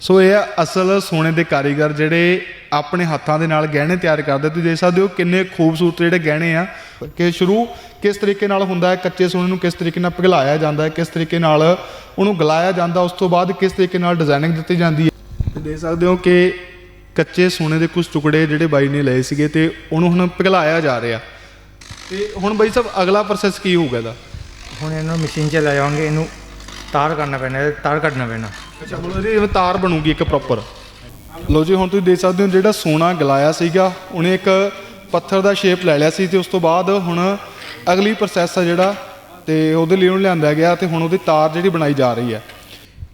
ਸੋ ਇਹ ਆ ਅਸਲ ਸੋਨੇ ਦੇ ਕਾਰੀਗਰ ਜਿਹੜੇ ਆਪਣੇ ਹੱਥਾਂ ਦੇ ਨਾਲ ਗਹਿਣੇ ਤਿਆਰ ਕਰਦੇ। ਤੁਸੀਂ ਦੇਖ ਸਕਦੇ ਹੋ ਕਿੰਨੇ ਖੂਬਸੂਰਤ ਜਿਹੜੇ ਗਹਿਣੇ ਆ। ਕਿ ਸ਼ੁਰੂ ਕਿਸ ਤਰੀਕੇ ਨਾਲ ਹੁੰਦਾ ਹੈ, ਕੱਚੇ ਸੋਨੇ ਨੂੰ ਕਿਸ ਤਰੀਕੇ ਨਾਲ ਪਿਘਲਾਇਆ ਜਾਂਦਾ ਹੈ, ਕਿਸ ਤਰੀਕੇ ਨਾਲ ਉਹਨੂੰ ਗਲਾਇਆ ਜਾਂਦਾ, ਉਸ ਤੋਂ ਬਾਅਦ ਕਿਸ ਤਰੀਕੇ ਨਾਲ ਡਿਜ਼ਾਈਨਿੰਗ ਦਿੱਤੀ ਜਾਂਦੀ ਹੈ। ਦੇਖ ਸਕਦੇ ਹੋ ਕਿ ਕੱਚੇ ਸੋਨੇ ਦੇ ਕੁਝ ਟੁਕੜੇ ਜਿਹੜੇ ਬਾਈ ਨੇ ਲਏ ਸੀਗੇ ਤੇ ਉਹਨੂੰ ਹੁਣ ਪਿਘਲਾਇਆ ਜਾ ਰਿਹਾ। ਤੇ ਹੁਣ ਬਾਈ ਸਾਹਿਬ, ਅਗਲਾ ਪ੍ਰੋਸੈਸ ਕੀ ਹੋਊਗਾ ਇਹਦਾ? ਹੁਣ ਇਹਨੂੰ ਮਸ਼ੀਨ 'ਚ ਲੈ ਜਾਵਾਂਗੇ, ਇਹਨੂੰ ਤਾਰ ਕਰਨਾ ਪੈਣਾ ਤਾਰ ਕੱਢਣਾ ਪੈਣਾ। ਅੱਛਾ, ਮਤਲਬ ਇਹਦੀ ਜਿਵੇਂ ਤਾਰ ਬਣੂਗੀ ਇੱਕ ਪ੍ਰੋਪਰ ਲੋ ਜੀ, ਹੁਣ ਤੁਸੀਂ ਦੇਖ ਸਕਦੇ ਹੋ ਜਿਹੜਾ ਸੋਨਾ ਗਲਾਇਆ ਸੀਗਾ, ਉਹਨੇ ਇੱਕ ਪੱਥਰ ਦਾ ਸ਼ੇਪ ਲੈ ਲਿਆ ਸੀ ਤੇ ਉਸ ਤੋਂ ਬਾਅਦ ਹੁਣ ਅਗਲੀ ਪ੍ਰੋਸੈਸ ਆ ਜਿਹੜਾ, ਤੇ ਉਹਦੇ ਲਈ ਉਹਨੂੰ ਲਿਆਂਦਾ ਗਿਆ ਤੇ ਹੁਣ ਉਹਦੀ ਤਾਰ ਜਿਹੜੀ ਬਣਾਈ ਜਾ ਰਹੀ ਹੈ।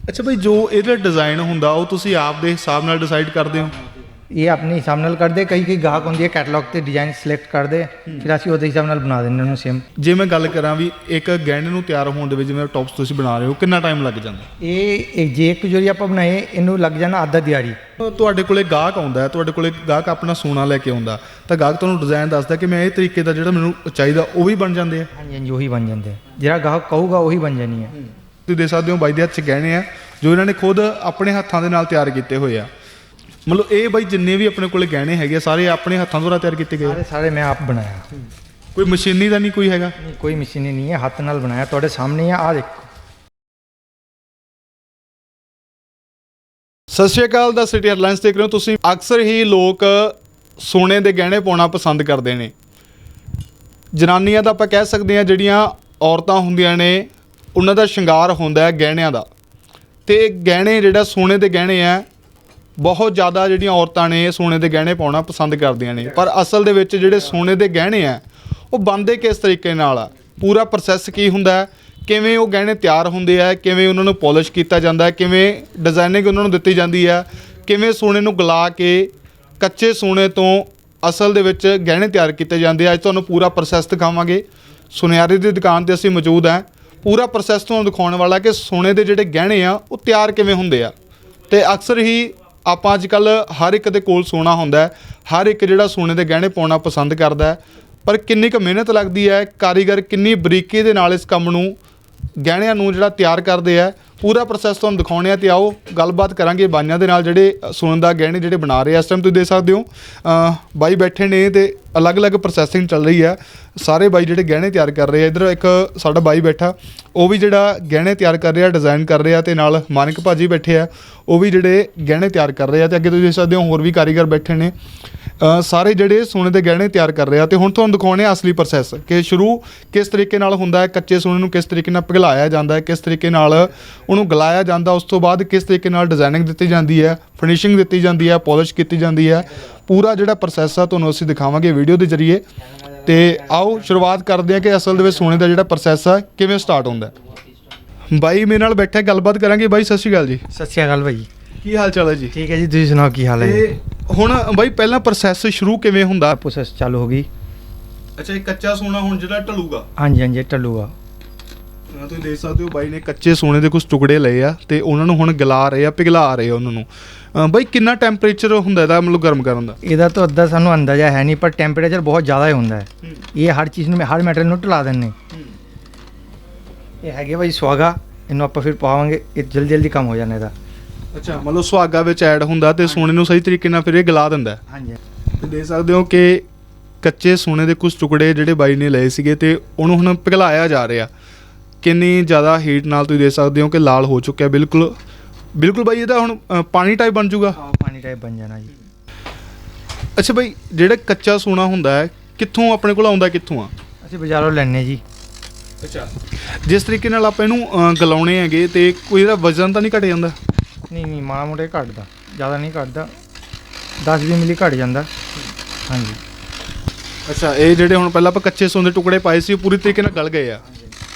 ਅੱਛਾ ਭਾਈ ਜੋ ਇਹਦਾ ਡਿਜ਼ਾਈਨ ਹੁੰਦਾ, ਉਹ ਤੁਸੀਂ ਆਪ ਦੇ ਹਿਸਾਬ ਨਾਲ ਡਿਸਾਈਡ ਕਰਦੇ ਹੋ? ਇਹ ਆਪਣੇ ਹਿਸਾਬ ਨਾਲ ਕਰਦੇ ਕਈ ਕਈ ਗਾਹਕ ਹੁੰਦੀ ਹੈ ਕੈਟਲੌਗ ਤੇ ਡਿਜ਼ਾਈਨ ਸਿਲੈਕਟ ਕਰਦੇ ਫਿਰ ਅਸੀਂ ਉਹਦੇ ਹਿਸਾਬ ਨਾਲ ਬਣਾ ਦਿੰਦੇ ਉਹਨੂੰ ਸੇਮ ਜੇ ਮੈਂ ਗੱਲ ਕਰਾਂ ਵੀ ਇੱਕ ਗਹਿਣੇ ਨੂੰ ਤਿਆਰ ਹੋਣ ਦੇ ਵਿੱਚ ਜਿਵੇਂ ਟੌਪਸ ਤੁਸੀਂ ਬਣਾ ਰਹੇ ਹੋ ਕਿੰਨਾ ਟਾਈਮ ਲੱਗ ਜਾਂਦਾ? ਇਹ ਜੇ ਇੱਕ ਜੋਰੀ ਆਪਾਂ ਬਣਾਏ ਇਹਨੂੰ ਲੱਗ ਜਾਣਾ ਅੱਧਾ ਦਿਹਾੜੀ। ਤੁਹਾਡੇ ਕੋਲੇ ਗਾਹਕ ਆਉਂਦਾ ਹੈ ਤੁਹਾਡੇ ਕੋਲੇ ਗਾਹਕ ਆਪਣਾ ਸੋਨਾ ਲੈ ਕੇ ਆਉਂਦਾ ਤਾਂ ਗਾਹਕ ਤੁਹਾਨੂੰ ਡਿਜ਼ਾਈਨ ਦੱਸਦਾ ਕਿ ਮੈਂ ਇਹ ਤਰੀਕੇ ਦਾ ਜਿਹੜਾ ਮੈਨੂੰ ਚਾਹੀਦਾ ਉਹ ਵੀ ਬਣ ਜਾਂਦੇ ਆ? ਹਾਂਜੀ ਹਾਂਜੀ ਉਹੀ ਬਣ ਜਾਂਦੇ ਆ। ਜਿਹੜਾ ਗਾਹਕ ਕਹੂਗਾ ਉਹੀ ਬਣ ਜਾਣੀ ਹੈ ਤੁਸੀਂ ਦੇਖ ਸਕਦੇ ਹੋ ਬਾਈ ਦੇ ਹੱਥ 'ਚ ਗਹਿਣੇ ਆ ਜੋ ਇਹਨਾਂ ਨੇ ਖੁਦ ਆਪਣੇ ਹੱਥਾਂ ਦੇ ਨਾਲ ਤਿਆਰ ਕੀਤੇ ਹੋਏ ਆ। ਮਤਲਬ ਇਹ ਬਾਈ ਜਿੰਨੇ ਵੀ ਆਪਣੇ ਕੋਲੇ ਗਹਿਣੇ ਹੈਗੇ ਆ, ਸਾਰੇ ਆਪਣੇ ਹੱਥਾਂ ਦੁਆਰਾ ਤਿਆਰ ਕੀਤੇ ਗਏ? ਸਾਰੇ ਸਾਰੇ ਮੈਂ ਆਪ ਬਣਾਇਆ। ਕੋਈ ਮਸ਼ੀਨੀ ਦਾ ਨਹੀਂ ਕੋਈ ਹੈਗਾ? ਨਹੀਂ ਕੋਈ ਮਸ਼ੀਨ ਨਹੀਂ ਹੈ ਹੱਥ ਨਾਲ ਬਣਾਇਆ। ਤੁਹਾਡੇ ਸਾਹਮਣੇ ਆ ਆ ਦੇਖੋ। ਸਤਿ ਸ਼੍ਰੀ ਅਕਾਲ ਦਾ ਸਿਟੀ 에ਅਰਲਾਈਨਸ ਦੇਖ ਰਹੇ ਹੋ ਤੁਸੀਂ। ਅਕਸਰ ਹੀ ਲੋਕ ਸੋਨੇ ਦੇ ਗਹਿਣੇ ਪਾਉਣਾ ਪਸੰਦ ਕਰਦੇ ਨੇ। ਜਨਾਨੀਆਂ ਦਾ ਆਪਾਂ ਕਹਿ ਸਕਦੇ ਹਾਂ ਜਿਹੜੀਆਂ ਔਰਤਾਂ ਹੁੰਦੀਆਂ ਨੇ ਉਹਨਾਂ ਦਾ ਸ਼ਿੰਗਾਰ ਹੁੰਦਾ ਹੈ ਗਹਿਣਿਆਂ ਦਾ। ਤੇ ਇਹ ਗਹਿਣੇ ਜਿਹੜਾ ਸੋਨੇ ਦੇ ਗਹਿਣੇ ਆ ਬਹੁਤ ਜ਼ਿਆਦਾ ਜਿਹੜੀਆਂ ਔਰਤਾਂ ਨੇ ਸੋਨੇ ਦੇ ਗਹਿਣੇ ਪਾਉਣਾ ਪਸੰਦ ਕਰਦੀਆਂ ਨੇ। ਪਰ ਅਸਲ ਦੇ ਵਿੱਚ ਜਿਹੜੇ ਸੋਨੇ ਦੇ ਗਹਿਣੇ ਆ, ਉਹ ਬਣਦੇ ਕਿਸ ਤਰੀਕੇ ਨਾਲ ਆ? ਪੂਰਾ ਪ੍ਰੋਸੈਸ ਕੀ ਹੁੰਦਾ ਕਿਵੇਂ ਉਹ ਗਹਿਣੇ ਤਿਆਰ ਹੁੰਦੇ ਆ? ਕਿਵੇਂ ਉਹਨਾਂ ਨੂੰ ਪਾਲਿਸ਼ ਕੀਤਾ ਜਾਂਦਾ ਕਿਵੇਂ ਡਿਜ਼ਾਈਨਿੰਗ ਉਹਨਾਂ ਨੂੰ ਦਿੱਤੀ ਜਾਂਦੀ ਆ ਕਿਵੇਂ ਸੋਨੇ ਨੂੰ ਗਲਾ ਕੇ ਕੱਚੇ ਸੋਨੇ ਤੋਂ ਅਸਲ ਦੇ ਵਿੱਚ ਗਹਿਣੇ ਤਿਆਰ ਕੀਤੇ ਜਾਂਦੇ ਆ? ਅੱਜ ਤੁਹਾਨੂੰ ਪੂਰਾ ਪ੍ਰੋਸੈਸ ਦਿਖਾਵਾਂਗੇ। ਸੁਨਿਆਰੇ ਦੀ ਦੁਕਾਨ ਤੇ ਅਸੀਂ ਮੌਜੂਦ ਹਾਂ। ਪੂਰਾ ਪ੍ਰੋਸੈਸ ਤੁਹਾਨੂੰ ਦਿਖਾਉਣ ਵਾਲਾ ਕਿ ਸੋਨੇ ਦੇ ਜਿਹੜੇ ਗਹਿਣੇ ਆ, ਉਹ ਤਿਆਰ ਕਿਵੇਂ ਹੁੰਦੇ ਆ? ਤੇ ਅਕਸਰ ਹੀ ਆਪਾਂ ਅੱਜ ਕੱਲ ਹਰ ਇੱਕ ਦੇ ਕੋਲ ਸੋਨਾ ਹੁੰਦਾ ਹਰ ਇੱਕ ਜਿਹੜਾ ਸੋਨੇ ਦੇ ਗਹਿਣੇ ਪਾਉਣਾ ਪਸੰਦ ਕਰਦਾ ਪਰ ਕਿੰਨੀ ਕੁ ਮਿਹਨਤ ਲੱਗਦੀ ਹੈ, ਕਾਰੀਗਰ ਕਿੰਨੀ ਬਰੀਕੀ ਦੇ ਨਾਲ ਇਸ ਕੰਮ ਨੂੰ ਗਹਿਣਿਆਂ ਨੂੰ ਜਿਹੜਾ ਤਿਆਰ ਕਰਦੇ ਆ, ਪੂਰਾ ਪ੍ਰੋਸੈਸ ਤੁਹਾਨੂੰ ਦਿਖਾਉਣੇ ਆ ਤੇ ਆਓ ਗੱਲਬਾਤ ਕਰਾਂਗੇ ਬਾਈਆਂ ਦੇ ਨਾਲ ਜਿਹੜੇ ਸੁਣਨ ਦਾ ਗਹਿਣੇ ਜਿਹੜੇ ਬਣਾ ਰਹੇ ਆ, ਇਸ ਟਾਈਮ ਤੁਸੀਂ ਦੇਖ ਸਕਦੇ ਹੋ। ਬਾਈ ਬੈਠੇ ਨੇ ਤੇ ਅਲੱਗ-ਅਲੱਗ ਪ੍ਰੋਸੈਸਿੰਗ ਚੱਲ ਰਹੀ ਆ। ਸਾਰੇ ਬਾਈ ਜਿਹੜੇ ਗਹਿਣੇ ਤਿਆਰ ਕਰ ਰਹੇ ਆ, ਇਧਰ ਇੱਕ ਸਾਡਾ ਬਾਈ ਬੈਠਾ, ਉਹ ਵੀ ਜਿਹੜਾ ਗਹਿਣੇ ਤਿਆਰ ਕਰ ਰਿਹਾ ਡਿਜ਼ਾਈਨ ਕਰ ਰਿਹਾ ਤੇ ਨਾਲ ਮਾਨਕ ਭਾਜੀ ਬੈਠੇ ਆ, ਉਹ ਵੀ ਜਿਹੜੇ ਗਹਿਣੇ ਤਿਆਰ ਕਰ ਰਹੇ ਆ ਤੇ ਅੱਗੇ ਤੁਸੀਂ ਦੇਖ ਸਕਦੇ ਹੋ ਹੋਰ ਵੀ ਕਾਰੀਗਰ ਬੈਠੇ ਨੇ। ਸਾਰੇ ਜਿਹੜੇ ਸੋਨੇ ਦੇ ਗਹਿਣੇ ਤਿਆਰ ਕਰ ਰਹੇ ਆ ਤੇ ਹੁਣ ਤੁਹਾਨੂੰ ਦਿਖਾਉਣੇ ਆ ਅਸਲੀ ਪ੍ਰੋਸੈਸ ਕਿ ਸ਼ੁਰੂ ਕਿਸ ਤਰੀਕੇ ਨਾਲ ਹੁੰਦਾ ਹੈ, ਕੱਚੇ ਸੋਨੇ ਨੂੰ ਕਿਸ ਤਰੀਕੇ ਨਾਲ ਪਿਘਲਾਇਆ ਜਾਂਦਾ ਹੈ, ਕਿਸ ਤਰੀਕੇ ਨਾਲ ਉਹਨੂੰ ਗਲਾਇਆ ਜਾਂਦਾ, ਉਸ ਤੋਂ ਬਾਅਦ ਕਿਸ ਤਰੀਕੇ ਨਾਲ ਡਿਜ਼ਾਈਨਿੰਗ ਦਿੱਤੀ ਜਾਂਦੀ ਹੈ ਫਿਨਿਸ਼ਿੰਗ ਦਿੱਤੀ ਜਾਂਦੀ ਹੈ ਪਾਲਿਸ਼ ਕੀਤੀ ਜਾਂਦੀ ਹੈ। ਪੂਰਾ ਜਿਹੜਾ ਪ੍ਰੋਸੈਸ ਆ ਤੁਹਾਨੂੰ ਅਸੀਂ ਦਿਖਾਵਾਂਗੇ ਵੀਡੀਓ ਦੇ ਜ਼ਰੀਏ। ਤੇ ਆਓ ਸ਼ੁਰੂਆਤ ਕਰਦੇ ਹਾਂ ਕਿ ਅਸਲ ਦੇ ਵਿੱਚ ਸੋਨੇ ਦਾ ਜਿਹੜਾ ਪ੍ਰੋਸੈਸ ਆ, ਕਿਵੇਂ ਸਟਾਰਟ ਹੁੰਦਾ ਹੈ। ਬਾਈ ਮੇਰੇ ਨਾਲ ਬੈਠੇ, ਗੱਲਬਾਤ ਕਰਾਂਗੇ ਬਾਈ, ਸਤਿ ਸ਼੍ਰੀ ਅਕਾਲ ਜੀ। ਸਤਿ ਸ਼੍ਰੀ ਅਕਾਲ ਭਾਈ ਕੀ ਹਾਲ ਚਾਲ ਹੈ ਜੀ? ਠੀਕ ਹੈ ਜੀ ਤੁਸੀਂ ਸੁਣਾਓ ਕੀ ਹਾਲ ਹੈ? ਤੇ ਹੁਣ ਬਾਈ ਪਹਿਲਾਂ ਪ੍ਰੋਸੈਸ ਸ਼ੁਰੂ ਕਿਵੇਂ ਹੁੰਦਾ? ਪ੍ਰੋਸੈਸ ਚਾਲੂ ਹੋ ਗਈ। ਅੱਛਾ ਇਹ ਕੱਚਾ ਸੋਨਾ ਹੁਣ ਜਿਹੜਾ ਢਲੂਗਾ। ਹਾਂਜੀ ਹਾਂਜੀ ਟੱਲੂਗਾ ਅਹ ਤੁਸੀਂ ਦੇਖ ਸਕਦੇ ਹੋ ਬਾਈ ਨੇ ਕੱਚੇ ਸੋਨੇ ਦੇ ਕੁਝ ਟੁਕੜੇ ਲਏ ਆ ਤੇ ਉਹਨਾਂ ਨੂੰ ਹੁਣ ਗਲਾ ਰਹੇ ਆ ਪਿਘਲਾ ਰਹੇ ਆ ਉਹਨਾਂ ਨੂੰ। ਅਹ ਬਾਈ ਕਿੰਨਾ ਟੈਂਪਰੇਚਰ ਹੁੰਦਾ ਇਹਦਾ ਮਤਲਬ ਗਰਮ ਕਰਨ ਦਾ? ਇਹਦਾ ਤਾਂ ਅੱਧਾ ਸਾਨੂੰ ਅੰਦਾਜ਼ਾ ਹੈ ਨਹੀਂ ਪਰ ਟੈਂਪਰੇਚਰ ਬਹੁਤ ਜ਼ਿਆਦਾ ਹੀ ਹੁੰਦਾ ਹੈ। ਇਹ ਹਰ ਚੀਜ਼ ਨੂੰ ਹਰ ਮੈਟਰ ਨੂੰ ਢਲਾ ਦਿੰਨੇ ਇਹ ਹੈਗੇ ਭਾਈ ਸੁਹਾਗਾ ਇਹਨੂੰ ਆਪਾਂ ਫਿਰ ਪਾਵਾਂਗੇ ਇਹ ਜਲਦੀ ਜਲਦੀ ਕੰਮ ਹੋ ਜਾਣਾ ਇਹਦਾ। ਅੱਛਾ। ਮਤਲਬ ਸੁਹਾਗਾ ਵਿੱਚ ਐਡ ਹੁੰਦਾ ਤੇ ਸੋਨੇ ਨੂੰ ਸਹੀ ਤਰੀਕੇ ਨਾਲ ਫਿਰ ਇਹ ਗਲਾ ਦਿੰਦਾ ਹੈ। ਹਾਂਜੀ। ਤੇ ਦੇਖ ਸਕਦੇ ਹੋ ਕਿ ਕੱਚੇ ਸੋਨੇ ਦੇ ਕੁਝ ਟੁਕੜੇ ਜਿਹੜੇ ਬਾਈ ਨੇ ਲਏ ਸੀਗੇ ਤੇ ਉਹਨੂੰ ਹੁਣ ਪਿਘਲਾਇਆ ਜਾ ਰਿਹਾ। ਕਿੰਨੀ ਜ਼ਿਆਦਾ ਹੀਟ ਨਾਲ ਤੁਸੀਂ ਦੇਖ ਸਕਦੇ ਹੋ ਕਿ ਲਾਲ ਹੋ ਚੁੱਕਿਆ। ਬਿਲਕੁਲ ਬਿਲਕੁਲ ਬਾਈ ਇਹਦਾ ਹੁਣ ਪਾਣੀ ਟਾਈਪ ਬਣ ਜਾਊਗਾ ਆਹ ਪਾਣੀ ਟਾਈਪ ਬਣ ਜਾਣਾ ਜੀ। ਅੱਛਾ ਬਾਈ ਜਿਹੜਾ ਕੱਚਾ ਸੋਨਾ ਹੁੰਦਾ ਹੈ ਕਿੱਥੋਂ ਆਪਣੇ ਕੋਲ ਆਉਂਦਾ ਕਿੱਥੋਂ ਆ? ਅਸੀਂ ਬਾਜ਼ਾਰੋਂ ਲੈਣੇ ਜੀ। ਅੱਛਾ। ਜਿਸ ਤਰੀਕੇ ਨਾਲ ਆਪਾਂ ਇਹਨੂੰ ਗਲਾਉਣੇ ਹੈਗੇ ਤੇ ਕੋਈ ਇਹਦਾ ਵਜ਼ਨ ਤਾਂ ਨਹੀਂ ਘਟ ਜਾਂਦਾ? ਨਹੀਂ ਨਹੀਂ ਮਾੜਾ ਮੋਟਾ ਹੀ ਘਟਦਾ ਜ਼ਿਆਦਾ ਨਹੀਂ ਘਟਦਾ। 10-20 ਮਿਲੀ ਘਟ ਜਾਂਦਾ। ਹਾਂਜੀ। ਅੱਛਾ ਇਹ ਜਿਹੜੇ ਹੁਣ ਪਹਿਲਾਂ ਆਪਾਂ ਕੱਚੇ ਸੋਨੇ ਦੇ ਟੁਕੜੇ ਪਾਏ ਸੀ ਉਹ ਪੂਰੀ ਤਰੀਕੇ ਨਾਲ ਗਲ ਗਏ ਆ।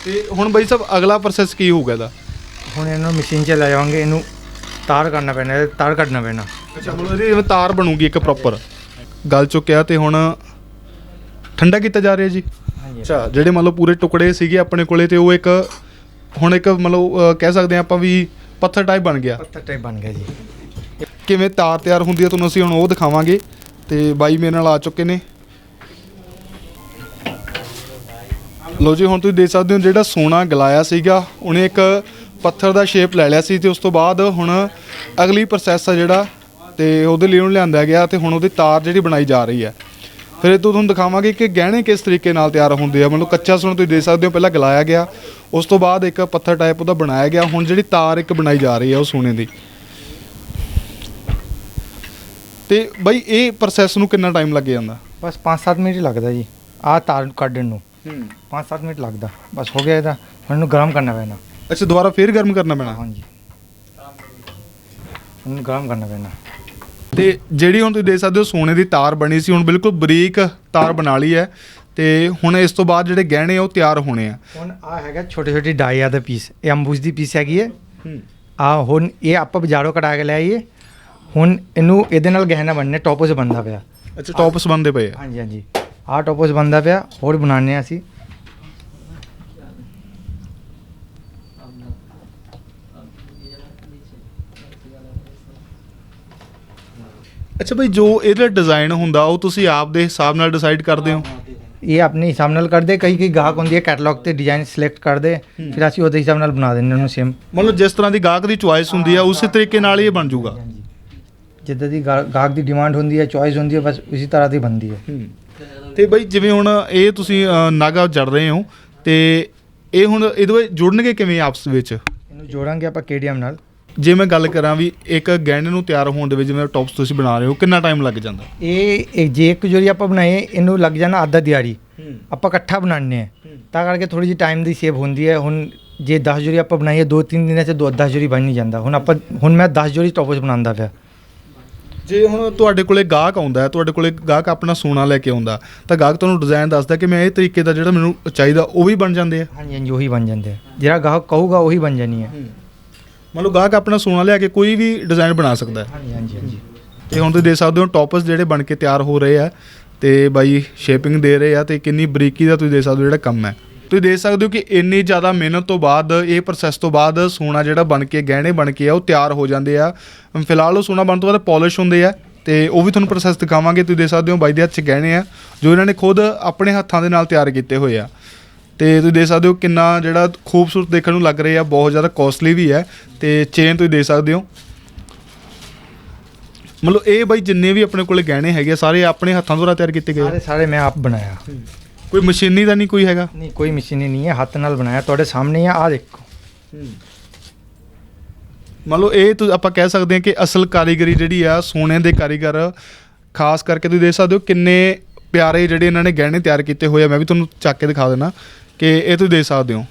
ਤੇ ਹੁਣ ਬਾਈ ਸਾਹਿਬ ਅਗਲਾ ਪ੍ਰੋਸੈਸ ਕੀ ਹੋਊਗਾ ਇਹਦਾ? ਹੁਣ ਇਹਨੂੰ ਮਸ਼ੀਨ 'ਚ ਲੈ ਜਾਵਾਂਗੇ ਇਹਨੂੰ ਤਾਰ ਕਰਨਾ ਪੈਣਾ ਇਹ ਤਾਰ ਕੱਢਣਾ ਪੈਣਾ। ਅੱਛਾ ਮਤਲਬ ਇਹਦੀ ਤਾਰ ਬਣੂਗੀ ਇੱਕ ਪ੍ਰੋਪਰ ਗਲ ਚੁੱਕਿਆ ਤੇ ਹੁਣ ਠੰਡਾ ਕੀਤਾ ਜਾ ਰਿਹਾ ਜੀ। ਅੱਛਾ ਜਿਹੜੇ ਮੰਨ ਲਓ ਪੂਰੇ ਟੁਕੜੇ ਸੀਗੇ ਆਪਣੇ ਕੋਲੇ ਤੇ ਉਹ ਇੱਕ ਹੁਣ ਇੱਕ ਮਤਲਬ ਕਹਿ ਸਕਦੇ ਆ ਆਪਾਂ ਵੀ ਪੱਥਰ ਟਾਈਪ ਬਣ ਗਿਆ। ਪੱਥਰ ਟਾਈਪ ਬਣ ਗਿਆ ਜੀ। ਕਿਵੇਂ ਤਾਰ ਤਿਆਰ ਹੁੰਦੀ ਹੈ ਤੁਹਾਨੂੰ ਅਸੀਂ ਹੁਣ ਉਹ ਦਿਖਾਵਾਂਗੇ। ਤੇ ਬਾਈ ਮੇਰੇ ਨਾਲ ਆ ਚੁੱਕੇ ਨੇ। ਲੋ ਜੀ ਹੁਣ ਤੁਸੀਂ ਦੇਖ ਸਕਦੇ ਹੋ ਜਿਹੜਾ ਸੋਨਾ ਗਲਾਇਆ ਸੀਗਾ ਉਹਨੇ ਇੱਕ ਪੱਥਰ ਦਾ ਸ਼ੇਪ ਲੈ ਲਿਆ ਸੀ ਤੇ ਉਸ ਤੋਂ ਬਾਅਦ ਹੁਣ ਅਗਲੀ ਪ੍ਰੋਸੈਸ ਆ ਜਿਹੜਾ ਤੇ ਉਹਦੇ ਲਈ ਉਹਨੂੰ ਲਿਆਂਦਾ ਗਿਆ ਤੇ ਹੁਣ ਉਹਦੀ ਤਾਰ ਜਿਹੜੀ ਬਣਾਈ ਜਾ ਰਹੀ ਹੈ। ਫਿਰ ਇਹ ਤੋਂ ਤੁਹਾਨੂੰ ਦਿਖਾਵਾਂਗੇ ਕਿ ਗਹਿਣੇ ਕਿਸ ਤਰੀਕੇ ਨਾਲ ਤਿਆਰ ਹੁੰਦੇ ਆ। ਮਤਲਬ ਕੱਚਾ ਸੁਣ ਤੁਸੀਂ ਦੇਖ ਸਕਦੇ ਹੋ ਪਹਿਲਾਂ ਗਲਾਇਆ ਗਿਆ ਉਸ ਤੋਂ ਬਾਅਦ ਇੱਕ ਪੱਥਰ ਟਾਈਪ ਉਹਦਾ ਬਣਾਇਆ ਗਿਆ। ਹੁਣ ਜਿਹੜੀ ਤਾਰ ਇੱਕ ਬਣਾਈ ਜਾ ਰਹੀ ਹੈ ਉਹ ਸੋਨੇ ਦੀ। ਤੇ ਬਈ ਇਹ ਪ੍ਰੋਸੈਸ ਨੂੰ ਕਿੰਨਾ ਟਾਈਮ ਲੱਗ ਜਾਂਦਾ? ਬਸ 5-7 ਮਿੰਟ ਹੀ ਲੱਗਦਾ ਜੀ। ਆਹ ਤਾਰ ਨੂੰ ਕੱਢਣ ਨੂੰ। 5-7 ਮਿੰਟ ਲੱਗਦਾ। ਬਸ ਹੋ ਗਿਆ ਇਹਦਾ। ਹੁਣ ਇਹਨੂੰ ਗਰਮ ਕਰਨਾ ਪੈਣਾ। ਅੱਛਾ ਦੁਬਾਰਾ ਫੇਰ ਗਰਮ ਕਰਨਾ ਪੈਣਾ? ਹਾਂਜੀ। ਇਹਨੂੰ ਗਰਮ ਕਰਨਾ ਪੈਣਾ। ਤੇ ਜਿਹੜੀ ਹੁਣ ਤੁਸੀਂ ਦੇਖ ਸਕਦੇ ਹੋ ਸੋਨੇ ਦੀ ਤਾਰ ਬਣੀ ਸੀ ਹੁਣ ਬਿਲਕੁਲ ਬਰੀਕ ਤਾਰ ਬਣਾ ਲਈ ਹੈ ਤੇ ਹੁਣ ਇਸ ਤੋਂ ਬਾਅਦ ਜਿਹੜੇ ਗਹਿਣੇ ਆ ਉਹ ਤਿਆਰ ਹੋਣੇ ਆ। ਹੁਣ ਆ ਹੈਗਾ ਛੋਟੇ ਛੋਟੀ ਡਾਈਆ ਦਾ ਪੀਸ ਇਹ ਅੰਬੂਜ ਦੀ ਪੀਸ ਹੈਗੀ ਹੈ। ਆ ਹੁਣ ਇਹ ਆਪਾਂ ਬਾਜ਼ਾਰੋਂ ਕਢਾ ਕੇ ਲਿਆਈਏ। ਹੁਣ ਇਹਨੂੰ ਇਹਦੇ ਨਾਲ ਗਹਿਣਾ ਬਣਨੇ ਟੋਪਸ ਬਣਦਾ ਪਿਆ। ਅੱਛਾ ਟੌਪਸ ਬੰਦੇ ਪਏ ਆ। ਹਾਂਜੀ ਹਾਂਜੀ। ਆਹ ਟੋਪਸ ਬਣਦਾ ਪਿਆ ਹੋਰ ਬਣਾਉਂਦੇ ਹਾਂ ਅਸੀਂ। ਅੱਛਾ ਬਈ ਜੋ ਇਹਦਾ ਡਿਜ਼ਾਈਨ ਹੁੰਦਾ ਉਹ ਤੁਸੀਂ ਆਪ ਦੇ ਹਿਸਾਬ ਨਾਲ ਡਿਸਾਈਡ ਕਰਦੇ ਹੋ? ਇਹ ਆਪਣੇ ਹਿਸਾਬ ਨਾਲ ਕਰਦੇ ਕਈ ਕਈ ਗਾਹਕ ਹੁੰਦੀ ਹੈ ਕੈਟਲੌਗ ਤੇ ਡਿਜ਼ਾਈਨ ਸਿਲੈਕਟ ਕਰਦੇ ਫਿਰ ਅਸੀਂ ਉਹਦੇ ਹਿਸਾਬ ਨਾਲ ਬਣਾ ਦਿੰਦੇ ਉਹਨੂੰ ਸੇਮ ਮਤਲਬ ਜਿਸ ਤਰ੍ਹਾਂ ਦੀ ਗਾਹਕ ਦੀ ਚੁਆਇਸ ਹੁੰਦੀ ਆ ਉਸੇ ਤਰੀਕੇ ਨਾਲ ਹੀ ਇਹ ਬਣ ਜਾਊਗਾ। ਜਿੱਦਾਂ ਦੀ ਗਾ- ਗਾਹਕ ਦੀ ਡਿਮਾਂਡ ਹੁੰਦੀ ਹੈ ਚੋਇਸ ਹੁੰਦੀ ਹੈ ਬਸ ਉਸੇ ਤਰ੍ਹਾਂ ਦੀ ਬਣਦੀ ਹੈ। ਤੇ ਬਈ ਜਿਵੇਂ ਹੁਣ ਇਹ ਤੁਸੀਂ ਅ, ਨਾਗਾ ਜੜ ਰਹੇ ਹੋ ਤੇ ਇਹ ਹੁਣ ਇਹਦੇ ਵਿੱਚ ਜੁੜਨਗੇ ਕਿਵੇਂ ਆਪਸ ਵਿੱਚ? ਇਹਨੂੰ ਜੋੜਾਂਗੇ ਆਪਾਂ ਕੇਡੀਐਮ ਨਾਲ। ਜੇ ਮੈਂ ਗੱਲ ਕਰਾਂ ਵੀ ਇੱਕ ਗਹਿਣੇ ਨੂੰ ਤਿਆਰ ਹੋਣ ਦੇ ਵਿੱਚ ਜਿਵੇਂ ਟੌਪਸ ਤੁਸੀਂ ਬਣਾ ਰਹੇ ਹੋ ਕਿੰਨਾ ਟਾਈਮ ਲੱਗ ਜਾਂਦਾ? ਇਹ ਇਹ ਜੇ ਇੱਕ ਜੋੜੀ ਆਪਾਂ ਬਣਾਏ ਇਹਨੂੰ ਲੱਗ ਜਾਣਾ ਅੱਧਾ ਦਿਹਾੜੀ। ਆਪਾਂ ਇਕੱਠਾ ਬਣਾਉਂਦੇ ਆ ਤਾਂ ਕਰਕੇ ਥੋੜੀ ਜਿਹੀ ਟਾਈਮ ਦੀ ਸੇਵ ਹੁੰਦੀ ਹੈ। ਹੁਣ ਜੇ 10 ਜੋੜੀ ਆਪਾਂ ਬਣਾਈਏ ਦੋ ਤਿੰਨ ਦਿਨਾਂ 'ਚ ਦੋ 10 ਜੋੜੀ ਬਣ ਨਹੀਂ ਜਾਂਦਾ। ਹੁਣ ਆਪਾਂ ਹੁਣ ਮੈਂ 10 ਜੋੜੀ ਟੋਪਸ ਬਣਾਉਂਦਾ ਪਿਆ। ਜੇ ਹੁਣ ਤੁਹਾਡੇ ਕੋਲੇ ਗਾਹਕ ਆਉਂਦਾ ਹੈ ਤੁਹਾਡੇ ਕੋਲੇ ਗਾਹਕ ਆਪਣਾ ਸੋਨਾ ਲੈ ਕੇ ਆਉਂਦਾ ਤਾਂ ਗਾਹਕ ਤੁਹਾਨੂੰ ਡਿਜ਼ਾਈਨ ਦੱਸਦਾ ਕਿ ਮੈਂ ਇਹ ਤਰੀਕੇ ਦਾ ਜਿਹੜਾ ਮੈਨੂੰ ਚਾਹੀਦਾ ਉਹ ਵੀ ਬਣ ਜਾਂਦੇ ਆ? ਹਾਂਜੀ ਹਾਂਜੀ ਉਹੀ ਬਣ ਜਾਂਦੇ ਆ। ਜਿਹੜਾ ਗਾਹਕ ਕਹੂਗਾ ਉਹੀ ਬਣ ਜਾਣੀ ਹੈ। ਮਤਲਬ ਗਾਹਕ ਆਪਣਾ ਸੋਨਾ ਲਿਆ ਕੇ ਕੋਈ ਵੀ ਡਿਜ਼ਾਈਨ ਬਣਾ ਸਕਦਾ ਹੈ। ਹਾਂਜੀ ਹਾਂਜੀ ਹਾਂਜੀ। ਤੇ ਹੁਣ ਤੁਸੀਂ ਦੇਖ ਸਕਦੇ ਹੋ ਟੌਪਸ ਜਿਹੜੇ ਬਣ ਕੇ ਤਿਆਰ ਹੋ ਰਹੇ ਆ ਤੇ ਬਾਈ ਸ਼ੇਪਿੰਗ ਦੇ ਰਹੇ ਆ ਤੇ ਕਿੰਨੀ ਬਰੀਕੀ ਦਾ ਤੁਸੀਂ ਦੇਖ ਸਕਦੇ ਹੋ ਜਿਹੜਾ ਕੰਮ ਹੈ। ਤੁਸੀਂ ਦੇਖ ਸਕਦੇ ਹੋ ਕਿ ਇੰਨੀ ਜ਼ਿਆਦਾ ਮਿਹਨਤ ਤੋਂ ਬਾਅਦ ਇਹ ਪ੍ਰੋਸੈਸ ਤੋਂ ਬਾਅਦ ਸੋਨਾ ਜਿਹੜਾ ਬਣ ਕੇ ਗਹਿਣੇ ਬਣ ਕੇ ਆ ਉਹ ਤਿਆਰ ਹੋ ਜਾਂਦੇ ਆ। ਫਿਲਹਾਲ ਉਹ ਸੋਨਾ ਬਣਨ ਤੋਂ ਬਾਅਦ ਪਾਲਿਸ਼ ਹੁੰਦੇ ਆ ਤੇ ਉਹ ਵੀ ਤੁਹਾਨੂੰ ਪ੍ਰੋਸੈਸ ਦਿਖਾਵਾਂਗੇ। ਤੁਸੀਂ ਦੇਖ ਸਕਦੇ ਹੋ ਬਾਈ ਦੇ ਹੱਥ 'ਚ ਗਹਿਣੇ ਆ ਜੋ ਇਹਨਾਂ ਨੇ ਖੁਦ ਆਪਣੇ ਹੱਥਾਂ ਦੇ ਨਾਲ ਤਿਆਰ ਕੀਤੇ ਹੋਏ ਆ। ਤੇ ਤੁਸੀਂ ਦੇਖ ਸਕਦੇ ਹੋ ਕਿੰਨਾ ਜਿਹੜਾ ਖੂਬਸੂਰਤ ਦੇਖਣ ਨੂੰ ਲੱਗ ਰਿਹਾ ਬਹੁਤ ਜ਼ਿਆਦਾ ਕੋਸਟਲੀ ਵੀ ਹੈ ਤੇ ਚੇਨ ਤੁਸੀਂ ਦੇਖ ਸਕਦੇ ਹੋ। ਮਤਲਬ ਇਹ ਬਾਈ ਜਿੰਨੇ ਵੀ ਆਪਣੇ ਕੋਲੇ ਗਹਿਣੇ ਹੈਗੇ ਸਾਰੇ ਆਪਣੇ ਹੱਥਾਂ ਦੁਆਰਾ ਤਿਆਰ ਕੀਤੇ ਗਏ? ਸਾਰੇ ਸਾਰੇ ਮੈਂ ਆਪ ਬਣਾਇਆ। ਕੋਈ ਮਸ਼ੀਨੀ ਦਾ ਨਹੀਂ ਕੋਈ ਹੈਗਾ? ਨਹੀਂ ਕੋਈ ਮਸ਼ੀਨ ਨਹੀਂ ਹੈ ਹੱਥ ਨਾਲ ਬਣਾਇਆ। ਤੁਹਾਡੇ ਸਾਹਮਣੇ ਆ ਆ ਦੇਖੋ। ਮਤਲਬ ਇਹ ਤੁਸੀਂ ਆਪਾਂ ਕਹਿ ਸਕਦੇ ਹਾਂ ਕਿ ਅਸਲ ਕਾਰੀਗਰੀ ਜਿਹੜੀ ਆ ਸੋਨੇ ਦੇ ਕਾਰੀਗਰ ਖਾਸ ਕਰਕੇ ਤੁਸੀਂ ਦੇਖ ਸਕਦੇ ਹੋ ਕਿੰਨੇ ਪਿਆਰੇ ਜਿਹੜੇ ਇਹਨਾਂ ਨੇ ਗਹਿਣੇ ਤਿਆਰ ਕੀਤੇ ਹੋਏ ਆ। ਮੈਂ ਵੀ ਤੁਹਾਨੂੰ ਚੱਕ ਕੇ ਦਿਖਾ ਦੇਣਾ ਕਿ ਇਹ ਤੁਸੀਂ ਦੇ ਸਕਦੇ ਹੋ।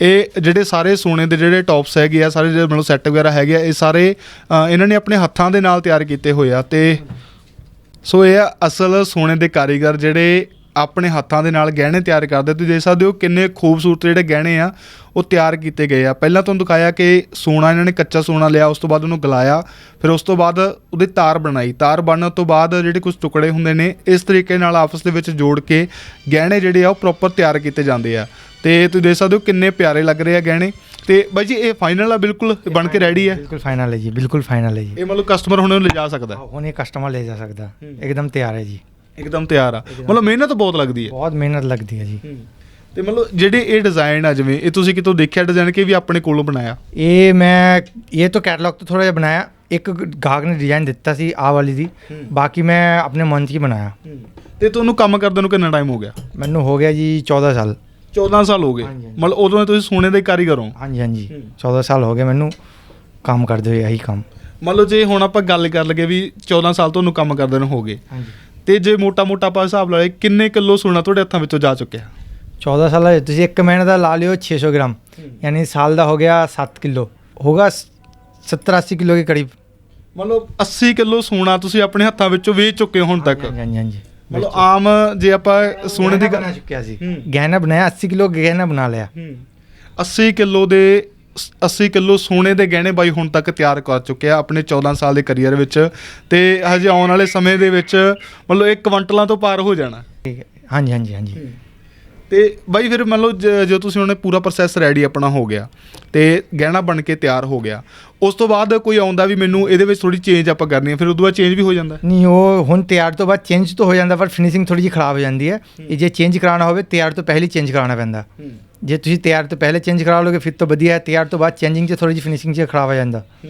ਇਹ ਜਿਹੜੇ ਸਾਰੇ ਸੋਨੇ ਦੇ ਜਿਹੜੇ ਟੌਪਸ ਹੈਗੇ ਆ ਸਾਰੇ ਜਿਹੜੇ ਮਤਲਬ ਸੈੱਟ ਵਗੈਰਾ ਹੈਗੇ ਆ ਇਹ ਸਾਰੇ ਅ, ਇਹਨਾਂ ਨੇ ਆਪਣੇ ਹੱਥਾਂ ਦੇ ਨਾਲ ਤਿਆਰ ਕੀਤੇ ਹੋਏ ਆ ਤੇ ਸੋ ਇਹ ਆ ਅਸਲ ਸੋਨੇ ਦੇ ਕਾਰੀਗਰ ਜਿਹੜੇ ਆਪਣੇ ਹੱਥਾਂ ਦੇ ਨਾਲ ਗਹਿਣੇ ਤਿਆਰ ਕਰਦੇ ਤੁਸੀਂ ਦੇਖ ਸਕਦੇ ਹੋ ਕਿੰਨੇ ਖੂਬਸੂਰਤ ਜਿਹੜੇ ਗਹਿਣੇ ਆ ਉਹ ਤਿਆਰ ਕੀਤੇ ਗਏ ਆ। ਪਹਿਲਾਂ ਤੁਹਾਨੂੰ ਦਿਖਾਇਆ ਕਿ ਸੋਨਾ ਇਹਨਾਂ ਨੇ ਕੱਚਾ ਸੋਨਾ ਲਿਆ ਉਸ ਤੋਂ ਬਾਅਦ ਉਹਨੂੰ ਗਲਾਇਆ ਫਿਰ ਉਸ ਤੋਂ ਬਾਅਦ ਉਹਦੀ ਤਾਰ ਬਣਾਈ। ਤਾਰ ਬਣਨ ਤੋਂ ਬਾਅਦ ਜਿਹੜੇ ਕੁਝ ਟੁਕੜੇ ਹੁੰਦੇ ਨੇ ਇਸ ਤਰੀਕੇ ਨਾਲ ਆਪਸ ਦੇ ਵਿੱਚ ਜੋੜ ਕੇ ਗਹਿਣੇ ਜਿਹੜੇ ਆ ਉਹ ਪ੍ਰੋਪਰ ਤਿਆਰ ਕੀਤੇ ਜਾਂਦੇ ਆ। ਤੇ ਤੁਸੀਂ ਦੇਖ ਸਕਦੇ ਹੋ ਕਿੰਨੇ ਪਿਆਰੇ ਲੱਗ ਰਹੇ ਆ ਗਹਿਣੇ। ਤੇ ਬਾਈ ਜੀ ਇਹ ਫਾਈਨਲ ਆ ਬਿਲਕੁਲ ਬਣ ਕੇ ਰੈਡੀ ਹੈ ਬਿਲਕੁਲ ਫਾਈਨਲ ਹੈ ਜੀ ਬਿਲਕੁਲ ਫਾਈਨਲ ਹੈ ਜੀ। ਇਹ ਮਤਲਬ ਕਸਟਮਰ ਹੁਣ ਇਹਨੂੰ ਲਿਜਾ ਸਕਦਾ ਹੈ। ਹੁਣ ਇਹ ਕਸਟਮਰ ਲੈ ਜਾ ਸਕਦਾ। ਇੱਕਦਮ ਤਿਆਰ ਹੈ ਜੀ। ਇੱਕਦਮ ਤਿਆਰ ਆ। ਮਤਲਬ ਮਿਹਨਤ ਬਹੁਤ ਲੱਗਦੀ ਹੈ। ਬਹੁਤ ਮਿਹਨਤ ਲੱਗਦੀ ਹੈ ਜੀ। ਤੇ ਮਤਲਬ ਜਿਹੜੇ ਇਹ ਡਿਜ਼ਾਈਨ ਆ ਜਿਵੇਂ ਇਹ ਤੁਸੀਂ ਕਿਤੋਂ ਦੇਖਿਆ ਡਿਜ਼ਾਈਨ ਕਿ ਵੀ ਆਪਣੇ ਕੋਲੋਂ ਬਣਾਇਆ? ਇਹ ਮੈਂ ਇਹ ਤਾਂ ਕੈਟਲੌਗ ਤੋਂ ਥੋੜਾ ਜਿਹਾ ਬਣਾਇਆ। ਇੱਕ ਗਾਹਕ ਨੇ ਡਿਜ਼ਾਈਨ ਦਿੱਤਾ ਸੀ ਆਹ ਵਾਲੀ ਦੀ। ਬਾਕੀ ਮੈਂ ਆਪਣੇ ਮਨ 'ਚ ਹੀ ਬਣਾਇਆ। ਤੇ ਤੁਹਾਨੂੰ ਕੰਮ ਕਰਦੇ ਨੂੰ ਕਿੰਨਾ ਟਾਈਮ ਹੋ ਗਿਆ? ਮੈਨੂੰ ਹੋ ਗਿਆ ਜੀ 14 ਸਾਲ। 14 ਸਾਲ ਹੋ ਗਏ। ਮਤਲਬ ਉਦੋਂ ਤੁਸੀਂ ਸੋਨੇ ਦੇ ਕਾਰੀਗਰ ਹੋ। ਹਾਂਜੀ ਹਾਂਜੀ। ਹੂੰ। 14 ਸਾਲ ਹੋ ਗਏ ਮੈਨੂੰ ਕੰਮ ਕਰਦੇ ਹੋਏ ਇਹੀ ਕੰਮ। ਮਤਲਬ ਜੇ ਹੁਣ ਆਪਾਂ ਗੱਲ ਕਰ ਲਗੇ ਵੀ 14 ਸਾਲ ਤੁਹਾਨੂੰ ਕੰਮ ਕਰਦੇ ਨੂੰ ਹੋ ਗਏ। ਹਾਂਜੀ। ਤੇ ਜੇ ਮੋਟਾ-ਮੋਟਾ ਆਪਾਂ ਹਿਸਾਬ ਲਾ ਲਈਏ ਕਿੰਨੇ ਕਿਲੋ ਸੋਨਾ ਤੁਹਾਡੇ ਹੱਥਾਂ ਵਿੱਚੋਂ ਜਾ ਚੁੱਕਿਆ? 14 ਸਾਲਾਂ ਵਿੱਚ ਤੁਸੀਂ 1 ਮਹੀਨੇ ਦਾ ਲਾ ਲਿਓ 600 ਗ੍ਰਾਮ ਯਾਨੀ ਸਾਲ ਦਾ ਹੋ ਗਿਆ 7 ਕਿਲੋ ਹੋਗਾ 70 ਕਿਲੋ ਦੇ ਕਰੀਬ। ਮਤਲਬ 80 ਕਿਲੋ ਸੋਨਾ ਤੁਸੀਂ ਆਪਣੇ ਹੱਥਾਂ ਵਿੱਚੋਂ ਵੇਚ ਚੁੱਕੇ ਹੋ ਹੁਣ ਤੱਕ। ਹਾਂਜੀ ਹਾਂਜੀ ਮਤਲਬ ਆਮ ਜੇ ਆਪਾਂ ਸੋਨੇ ਦੀ ਕਰਨਾ ਚੁੱਕਿਆ ਸੀ। ਗਹਿਣਾ ਬਣਾਇਆ 80 ਕਿਲੋ ਗਹਿਣਾ ਬਣਾ ਲਿਆ। 80 ਕਿਲੋ ਦੇ 80 ਕਿਲੋ ਸੋਨੇ ਦੇ ਗਹਿਣੇ ਬਾਈ ਹੁਣ ਤੱਕ ਤਿਆਰ ਕਰ ਚੁੱਕਿਆ ਆਪਣੇ 14 ਸਾਲ ਦੇ ਕੈਰੀਅਰ ਵਿੱਚ ਤੇ ਹਜੇ ਆਉਣ ਵਾਲੇ ਸਮੇਂ ਦੇ ਵਿੱਚ ਮਤਲਬ ਇਹ ਕੁਇੰਟਲਾਂ ਤੋਂ ਪਾਰ ਹੋ ਜਾਣਾ ਠੀਕ ਹੈ। ਹਾਂਜੀ ਹਾਂਜੀ ਹਾਂਜੀ ਤੇ ਬਾਈ ਫਿਰ ਮੰਨ ਲਓ ਜ- ਤੁਸੀਂ ਉਹਨੇ ਪੂਰਾ ਪ੍ਰੋਸੈਸ ਰੈਡੀ ਆਪਣਾ ਹੋ ਗਿਆ ਤੇ ਗਹਿਣਾ ਬਣ ਕੇ ਤਿਆਰ ਹੋ ਗਿਆ ਉਸ ਤੋਂ ਬਾਅਦ ਕੋਈ ਆਉਂਦਾ ਵੀ ਮੈਨੂੰ ਇਹਦੇ ਵਿੱਚ ਥੋੜੀ ਚੇਂਜ ਆਪਾਂ ਕਰਨੀ ਹੈ ਫਿਰ ਉਦੋਂ ਬਾਅਦ ਚੇਂਜ ਵੀ ਹੋ ਜਾਂਦਾ? ਨਹੀਂ ਉਹ ਹੁਣ ਤਿਆਰ ਤੋਂ ਬਾਅਦ ਚੇਂਜ ਤਾਂ ਹੋ ਜਾਂਦਾ ਪਰ ਫਿਨਿਸ਼ਿੰਗ ਥੋੜੀ ਜਿਹੀ ਖਰਾਬ ਹੋ ਜਾਂਦੀ ਹੈ। ਇਹ ਜੇ ਚੇਂਜ ਕਰਾਉਣਾ ਹੋਵੇ ਤਿਆਰ ਤੋਂ ਪਹਿਲੇ ਚੇਂਜ ਕਰਾਉਣਾ ਪੈਂਦਾ। ਜੇ ਤੁਸੀਂ ਤਿਆਰ ਤੋਂ ਪਹਿਲੇ ਚੇਂਜ ਕਰਾ ਲੋਗੇ ਫਿਰ ਤਾਂ ਵਧੀਆ ਹੈ ਤਿਆਰ ਤੋਂ ਬਾਅਦ ਚੇਂਜਿੰਗ 'ਚ ਥੋੜੀ ਜਿਹੀ ਫਿਨਿਸ਼ਿੰਗ 'ਚ ਖਰਾਬ ਹੋ ਜਾਂਦਾ।